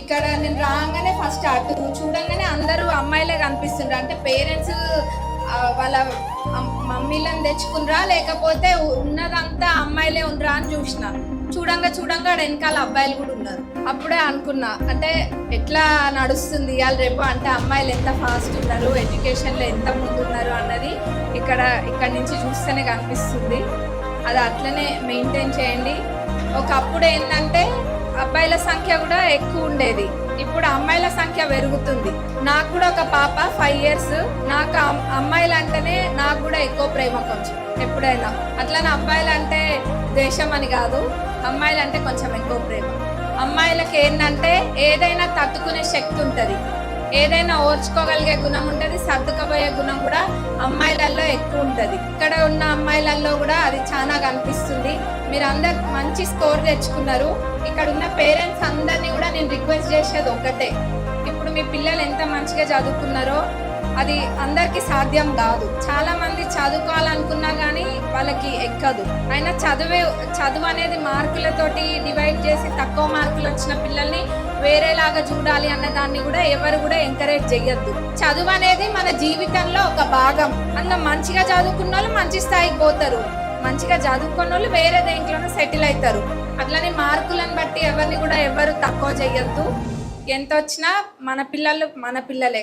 ఇక్కడ నేను రాగానే ఫస్ట్ అటు చూడంగానే అందరూ అమ్మాయిలే కనిపిస్తుండ్రు. అంటే పేరెంట్స్ వాళ్ళ మమ్మీలను తెచ్చుకున్రా లేకపోతే ఉన్నదంతా అమ్మాయిలే ఉండరా అని చూసిన. చూడంగా చూడంగా ఆడ వెనకాల అబ్బాయిలు కూడా ఉన్నారు. అప్పుడే అనుకున్నా అంటే ఎట్లా నడుస్తుంది ఇవాళ రేపు? అంటే అమ్మాయిలు ఎంత ఫాస్ట్ ఉన్నారు? ఎడ్యుకేషన్లో ఎంత ముందున్నారు అన్నది ఇక్కడ ఇక్కడ నుంచి చూస్తేనే కనిపిస్తుంది. అది అట్లనే మెయింటైన్ చేయండి. ఒకప్పుడు ఏంటంటే అబ్బాయిల సంఖ్య కూడా ఎక్కువ ఉండేది. ఇప్పుడు అమ్మాయిల సంఖ్య పెరుగుతుంది. నాకు కూడా ఒక పాప ఫైవ్ ఇయర్స్ నాకు అమ్- అమ్మాయిలు అంటేనే నాకు కూడా ఎక్కువ ప్రేమ కొంచెం ఎప్పుడైనా. అట్లనే అబ్బాయిలు అంటే దేశం అని కాదు. అమ్మాయిలు అంటే కొంచెం ఎక్కువ ప్రేమ. అమ్మాయిలకి ఏంటంటే ఏదైనా తట్టుకునే శక్తి ఉంటుంది. ఏదైనా ఓర్చుకోగలిగే గుణం ఉంటుంది సర్దుకపోయే గుణం కూడా అమ్మాయిలలో ఎక్కువ ఉంటుంది. ఇక్కడ ఉన్న అమ్మాయిలలో కూడా అది చాలా కనిపిస్తుంది. మీరు అందరు మంచి స్కోర్ తెచ్చుకున్నారు. ఇక్కడ ఉన్న పేరెంట్స్ అందరినీ కూడా నేను రిక్వెస్ట్ చేసేది ఒకటే. ఇప్పుడు మీ పిల్లలు ఎంత మంచిగా చదువుకున్నారో అది అందరికీ సాధ్యం కాదు. చాలా మంది చదువుకోవాలనుకున్నా కానీ వాళ్ళకి ఎక్కదు. అయినా చదువే చదువు అనేది మార్కులతోటి డివైడ్ చేసి తక్కువ మార్కులు వచ్చిన పిల్లల్ని వేరేలాగా చూడాలి అన్న దాన్ని కూడా ఎవరు కూడా ఎంకరేజ్ చేయొద్దు చదువు అనేది మన జీవితంలో ఒక భాగం. అందులో మంచిగా చదువుకున్న వాళ్ళు మంచి స్థాయికి పోతారు. మంచిగా చదువుకున్న వాళ్ళు వేరే దేంట్లోనూ సెటిల్ అవుతారు. అట్లనే మార్కులను బట్టి ఎవరిని కూడా ఎవరు తక్కువ చేయొద్దు. ఎంత వచ్చినా మన పిల్లలు మన పిల్లలే.